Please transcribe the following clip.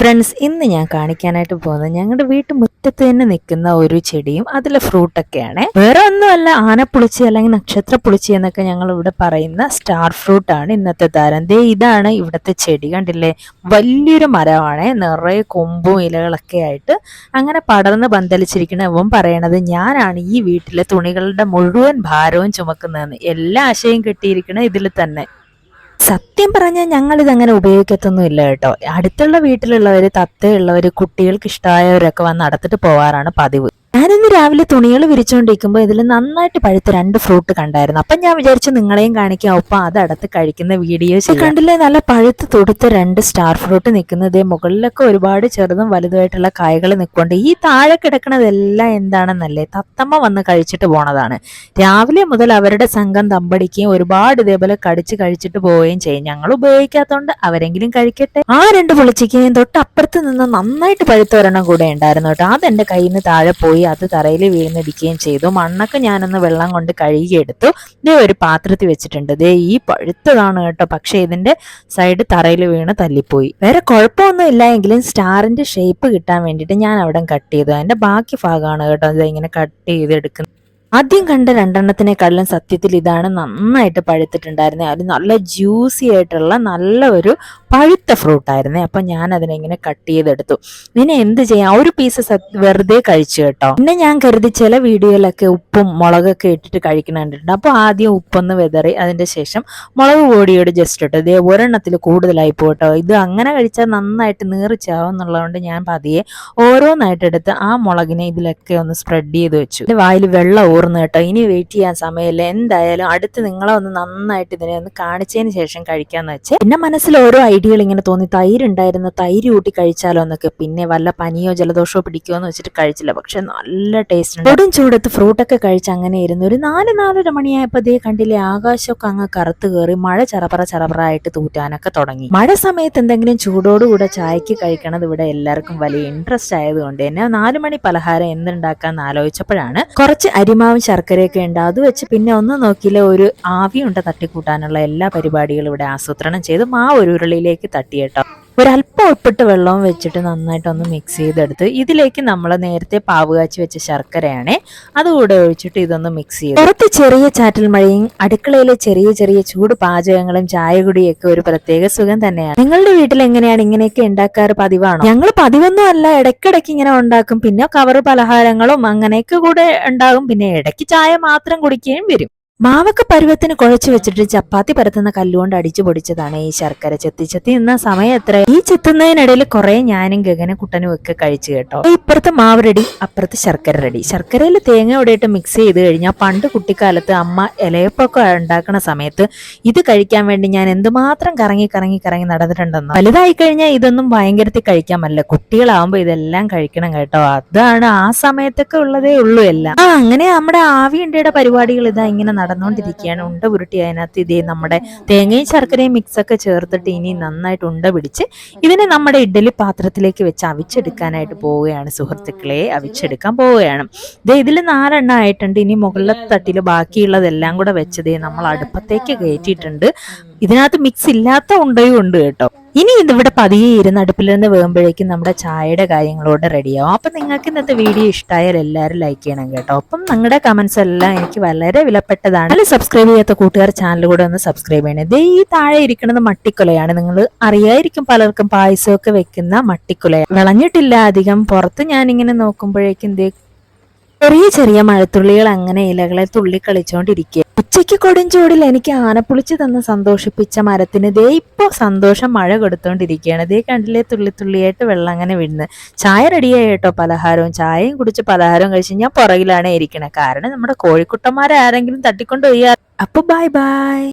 Friends ഇന്ന് ഞാൻ കാണിക്കാനായിട്ട് പോകുന്നത് ഞങ്ങളുടെ വീട്ടു മുറ്റത്ത് തന്നെ നിൽക്കുന്ന ഒരു ചെടിയും അതിലെ ഫ്രൂട്ടൊക്കെയാണ് വേറെ ഒന്നുമല്ല ആനപ്പുളിച്ചി അല്ലെങ്കിൽ നക്ഷത്രപ്പുളിച്ചി എന്നൊക്കെ ഞങ്ങൾ ഇവിടെ പറയുന്ന സ്റ്റാർ ഫ്രൂട്ട് ആണ് ഇന്നത്തെ താരം. ദേ ഇതാണ് ഇവിടുത്തെ ചെടി. കണ്ടില്ലേ? വലിയൊരു മരമാണ്. നിറയെ കൊമ്പും ഇലകളൊക്കെ ആയിട്ട് അങ്ങനെ പടർന്ന് പന്തലിച്ചിരിക്കുന്ന ഇവൻ പറയണത് ഞാനാണ് ഈ വീട്ടിലെ തുണികളുടെ മുഴുവൻ ഭാരവും ചുമക്കുന്നതെന്ന്. എല്ലാ ആശയും കിട്ടിയിരിക്കണ ഇതിൽ തന്നെ. സത്യം പറഞ്ഞാൽ ഞങ്ങൾ ഇതങ്ങനെ ഉപയോഗിക്കത്തൊന്നും ഇല്ല കേട്ടോ. അടുത്തുള്ള വീട്ടിലുള്ളവര് തത്തയുള്ളവര് കുട്ടികൾക്ക് ഇഷ്ടമായവരൊക്കെ വന്ന് നടത്തിട്ട് പോവാറാണ് പതിവ്. ഞാനിന്ന് രാവിലെ തുണികൾ വിരിച്ചുകൊണ്ടിരിക്കുമ്പോൾ ഇതിൽ നന്നായിട്ട് പഴുത്ത രണ്ട് ഫ്രൂട്ട് കണ്ടായിരുന്നു. അപ്പം ഞാൻ വിചാരിച്ചു നിങ്ങളെയും കാണിക്കാം. ഒപ്പം അടുത്ത് കഴിക്കുന്ന വീഡിയോസ് കണ്ടില്ലേ? നല്ല പഴുത്ത് തൊടുത്ത രണ്ട് സ്റ്റാർ ഫ്രൂട്ട് നിൽക്കുന്നത് മുകളിലൊക്കെ ഒരുപാട് ചെറുതും വലുതുമായിട്ടുള്ള കായകൾ നിൽക്കുന്നുണ്ട് ഈ താഴെ കിടക്കുന്നതെല്ലാം എന്താണെന്നല്ലേ? തത്തമ്മ വന്ന് കഴിച്ചിട്ട് പോണതാണ്. രാവിലെ മുതൽ അവരുടെ സംഘം തമ്പടിക്കുകയും ഒരുപാട് ഇതേപോലെ കടിച്ച് കഴിച്ചിട്ട് പോവുകയും ചെയ്യും. ഞങ്ങൾ ഉപയോഗിക്കാത്തതുകൊണ്ട് അവരെങ്കിലും കഴിക്കട്ടെ. ആ രണ്ട് പൊളിച്ചിക്കുകയും തൊട്ടപ്പുറത്ത് നിന്ന് നന്നായിട്ട് പഴുത്ത ഒരെണ്ണം കൂടെ ഉണ്ടായിരുന്നു കേട്ടോ. അതെന്റെ കയ്യിൽ നിന്ന് താഴെ പോയി അത് തറയിൽ വീഴുന്നിടിക്കുകയും ചെയ്തു. മണ്ണൊക്കെ ഞാനൊന്ന് വെള്ളം കൊണ്ട് കഴുകിയെടുത്തു. ഇതേ ഒരു പാത്രത്തിൽ വെച്ചിട്ടുണ്ട്. ദേ ഈ പഴുത്തതാണ് കേട്ടോ. പക്ഷേ ഇതിന്റെ സൈഡ് തറയിൽ വീണ് തല്ലിപ്പോയി. വേറെ കുഴപ്പമൊന്നും ഇല്ല എങ്കിലും സ്റ്റാറിന്റെ ഷേപ്പ് കിട്ടാൻ വേണ്ടിയിട്ട് ഞാൻ അവിടെ കട്ട് ചെയ്തു. അതിന്റെ ബാക്കി ഭാഗമാണ് കേട്ടോ. ഇത് ഇങ്ങനെ കട്ട് ചെയ്തെടുക്കുന്നത്. ആദ്യം കണ്ട രണ്ടെണ്ണത്തിനേക്കാളും സത്യത്തിൽ ഇതാണ് നന്നായിട്ട് പഴുത്തിട്ടുണ്ടായിരുന്നത് അത് നല്ല ജ്യൂസി ആയിട്ടുള്ള നല്ല ഒരു പഴുത്ത ഫ്രൂട്ട് ആയിരുന്നേ. അപ്പൊ ഞാൻ അതിനെ ഇങ്ങനെ കട്ട് ചെയ്തെടുത്തു. ഇതിനെ എന്ത് ചെയ്യാം? ഒരു പീസ് വെറുതെ കഴിച്ചു കേട്ടോ. പിന്നെ ഞാൻ കരുതി ചില വീഡിയോയിലൊക്കെ ഉപ്പും മുളകൊക്കെ ഇട്ടിട്ട് കഴിക്കണ കണ്ടിട്ടുണ്ട് അപ്പോൾ ആദ്യം ഉപ്പൊന്ന് വെതറി അതിന്റെ ശേഷം മുളക് പൊടിയോട് ജസ്റ്റ് ഇട്ടു. ഇതേ ഒരെണ്ണത്തിൽ കൂടുതലായി പോട്ടോ ഇത് അങ്ങനെ കഴിച്ചാൽ നന്നായിട്ട് നീറിച്ചാവും എന്നുള്ളതുകൊണ്ട് ഞാൻ പതിയെ ഓരോന്നായിട്ട് എടുത്ത് ആ മുളകിനെ ഇതിലൊക്കെ ഒന്ന് സ്പ്രെഡ് ചെയ്ത് വെച്ചു. വായിൽ വെള്ളം ഊർന്നു കേട്ടോ. ഇനി വെയിറ്റ് ചെയ്യാൻ സമയമില്ല. എന്തായാലും അടുത്ത് നിങ്ങളെ ഒന്ന് നന്നായിട്ട് ഇതിനെ ഒന്ന് കാണിച്ചതിന് ശേഷം കഴിക്കാന്ന് വെച്ച്. പിന്നെ മനസ്സിൽ ഓരോ ഐഡിയകൾ ഇങ്ങനെ തോന്നി. തൈര് ഉണ്ടായിരുന്ന. തൈര് കൂട്ടി കഴിച്ചാലോ എന്നൊക്കെ. പിന്നെ വല്ല പനിയോ ജലദോഷമോ പിടിക്കുമോ എന്ന് വെച്ചിട്ട് കഴിച്ചില്ല. പക്ഷെ നല്ല ടേസ്റ്റ് ഉണ്ട്. കൊടും ചൂടത്ത് ഫ്രൂട്ടൊക്കെ കഴിച്ച് അങ്ങനെ ഇരുന്നു. ഒരു നാല് നാലര മണിയായപ്പോ ദേ കണ്ടില്ലേ ആകാശമൊക്കെ അങ്ങ് കറുത്ത് കയറി മഴ ചറപറ ചറപറ ആയിട്ട് തൂറ്റാനൊക്കെ തുടങ്ങി. മഴ സമയത്ത് എന്തെങ്കിലും ചൂടോടുകൂടെ ചായക്ക് കഴിക്കണത് ഇവിടെ എല്ലാവർക്കും വലിയ ഇൻട്രസ്റ്റ് ആയതുകൊണ്ട് തന്നെ നാലുമണി പലഹാരം എന്തുണ്ടാക്കാന്ന് ആലോചിച്ചപ്പോഴാണ് കുറച്ച് അരിമാവും ശർക്കരയൊക്കെ ഉണ്ട്. അത് വെച്ച് പിന്നെ ഒന്നും നോക്കിയില്ല ഒരു ആവിയുണ്ട തട്ടിക്കൂട്ടാനുള്ള എല്ലാ പരിപാടികളും ഇവിടെ ആസൂത്രണം ചെയ്ത് മാവ് ഒരു ഉരുളിയിലേക്ക് തട്ടിയേട്ടോ ഒരല്പം ഉപ്പിട്ട് വെള്ളവും വെച്ചിട്ട് നന്നായിട്ടൊന്ന് മിക്സ് ചെയ്തെടുത്ത് ഇതിലേക്ക് നമ്മൾ നേരത്തെ പാവ് കാച്ചി വെച്ച ശർക്കരയാണ് അതുകൂടെ ഒഴിച്ചിട്ട് ഇതൊന്ന് മിക്സ് ചെയ്ത് പുറത്ത് ചെറിയ ചാറ്റൽ മഴയും അടുക്കളയിലെ ചെറിയ ചെറിയ ചൂട് പാചകങ്ങളും ചായ കുടിയൊക്കെ ഒരു പ്രത്യേക സുഖം തന്നെയാണ്. നിങ്ങളുടെ വീട്ടിൽ എങ്ങനെയാണ് ഇങ്ങനെയൊക്കെ ഉണ്ടാക്കാറ് പതിവാണോ? ഞങ്ങൾ പതിവൊന്നും അല്ല ഇടയ്ക്കിടയ്ക്ക് ഇങ്ങനെ ഉണ്ടാക്കും. പിന്നെ കവറ് പലഹാരങ്ങളും അങ്ങനെയൊക്കെ കൂടെ ഉണ്ടാകും. പിന്നെ ഇടയ്ക്ക് ചായ മാത്രം കുടിക്കുകയും വരും. മാവൊക്കെ പരുവത്തിന് കുഴച്ചു വെച്ചിട്ട് ചപ്പാത്തി പരത്തുന്ന കല്ലുകൊണ്ട് അടിച്ചു പൊടിച്ചതാണ് ഈ ശർക്കര ചെത്തി ചെത്തി. നിന്ന സമയം എത്ര? ഈ ചെത്തുന്നതിനിടയിൽ കുറെ ഞാനും ഗഗന കുട്ടനും ഒക്കെ കഴിച്ചു കേട്ടോ. ഇപ്പുറത്ത് മാവ് റെഡി അപ്പുറത്ത് ശർക്കര റെഡി ശർക്കരയിൽ തേങ്ങ ഇടയിട്ട് മിക്സ് ചെയ്ത് കഴിഞ്ഞാൽ പണ്ട് കുട്ടിക്കാലത്ത് അമ്മ ഇലയപ്പൊക്കെ ഉണ്ടാക്കുന്ന സമയത്ത് ഇത് കഴിക്കാൻ വേണ്ടി ഞാൻ എന്തുമാത്രം കറങ്ങി കറങ്ങി കറങ്ങി നടന്നിട്ടുണ്ടെന്നോ? വലുതായി കഴിഞ്ഞാൽ ഇതൊന്നും ഭയങ്കരത്തിൽ കഴിക്കാമല്ല കുട്ടികളാവുമ്പോൾ ഇതെല്ലാം കഴിക്കണം കേട്ടോ. അതാണ് ആ സമയത്തൊക്കെ ഉള്ളതേ ഉള്ളൂ എല്ലാം. ആ അങ്ങനെ നമ്മുടെ ആവി ഇന്ത്യയുടെ പരിപാടികൾ ഇതാ ഇങ്ങനെ നടന്നുകൊണ്ടിരിക്കുകയാണ്. ഉണ്ട ഉരുട്ടി അതിനകത്ത് ഇതേ നമ്മുടെ തേങ്ങയും ശർക്കരയും മിക്സ് ഒക്കെ ചേർത്തിട്ട് ഇനി നന്നായിട്ട് ഉണ്ട പിടിച്ച് ഇതിനെ നമ്മുടെ ഇഡ്ഡലി പാത്രത്തിലേക്ക് വെച്ച് അവിച്ചെടുക്കാനായിട്ട് പോവുകയാണ് സുഹൃത്തുക്കളെ. അവിച്ചെടുക്കാൻ പോവുകയാണ്. ഇതേ ഇതിൽ നാലെണ്ണ ആയിട്ടുണ്ട്. ഇനി മുകളിലെ തട്ടിൽ ബാക്കിയുള്ളതെല്ലാം കൂടെ വെച്ചതേ നമ്മൾ അടുപ്പത്തേക്ക് കയറ്റിയിട്ടുണ്ട്. ഇതിനകത്ത് മിക്സ് ഇല്ലാത്ത ഉണ്ടയും ഉണ്ട് കേട്ടോ. ഇനി ഇതിവിടെ പതിയെ ഇരുന്ന് അടുപ്പിൽ നിന്ന് വേകുമ്പോഴേക്കും നമ്മുടെ ചായയുടെ കാര്യങ്ങളോട് റെഡിയാവും അപ്പം നിങ്ങൾക്ക് ഇന്നത്തെ വീഡിയോ ഇഷ്ടമായാൽ എല്ലാവരും ലൈക്ക് ചെയ്യണം കേട്ടോ. അപ്പം നിങ്ങളുടെ കമൻസ് എല്ലാം എനിക്ക് വളരെ വിലപ്പെട്ടതാണ്. അല്ലെങ്കിൽ സബ്സ്ക്രൈബ് ചെയ്യാത്ത കൂട്ടുകാർ ചാനൽ കൂടെ ഒന്ന് സബ്സ്ക്രൈബ് ചെയ്യണം. ദേ ഈ താഴെ ഇരിക്കുന്നത് മട്ടിക്കുലയാണ്. നിങ്ങൾ അറിയായിരിക്കും പലർക്കും പായസമൊക്കെ വെക്കുന്ന മട്ടിക്കുല വിളഞ്ഞിട്ടില്ല അധികം. പുറത്ത് ഞാനിങ്ങനെ നോക്കുമ്പോഴേക്കും ദേ ചെറിയ ചെറിയ മഴത്തുള്ളികൾ അങ്ങനെ ഇലകളെ തുള്ളി കളിച്ചോണ്ടിരിക്കുക ഉച്ചയ്ക്ക് കൊടുംചൂടിൽ എനിക്ക് ആനപ്പുളിച്ച് തന്ന് സന്തോഷിപ്പിച്ച മരത്തിന് ദേ ഇപ്പോ സന്തോഷം മഴ കൊടുത്തോണ്ടിരിക്കുകയാണ്. ദേ കണ്ടില്ലേ തുള്ളി തുള്ളിയായിട്ട് വെള്ളം അങ്ങനെ വിടുന്നു ചായ റെഡിയായി കേട്ടോ പലഹാരവും. ചായയും കുടിച്ച് പലഹാരവും കഴിച്ച് ഞാൻ പുറകിലാണ് ഇരിക്കണേ. കാരണം നമ്മുടെ കോഴിക്കുട്ടന്മാരെ ആരെങ്കിലും തട്ടിക്കൊണ്ട് പോയാൽ അപ്പൊ ബൈ ബൈ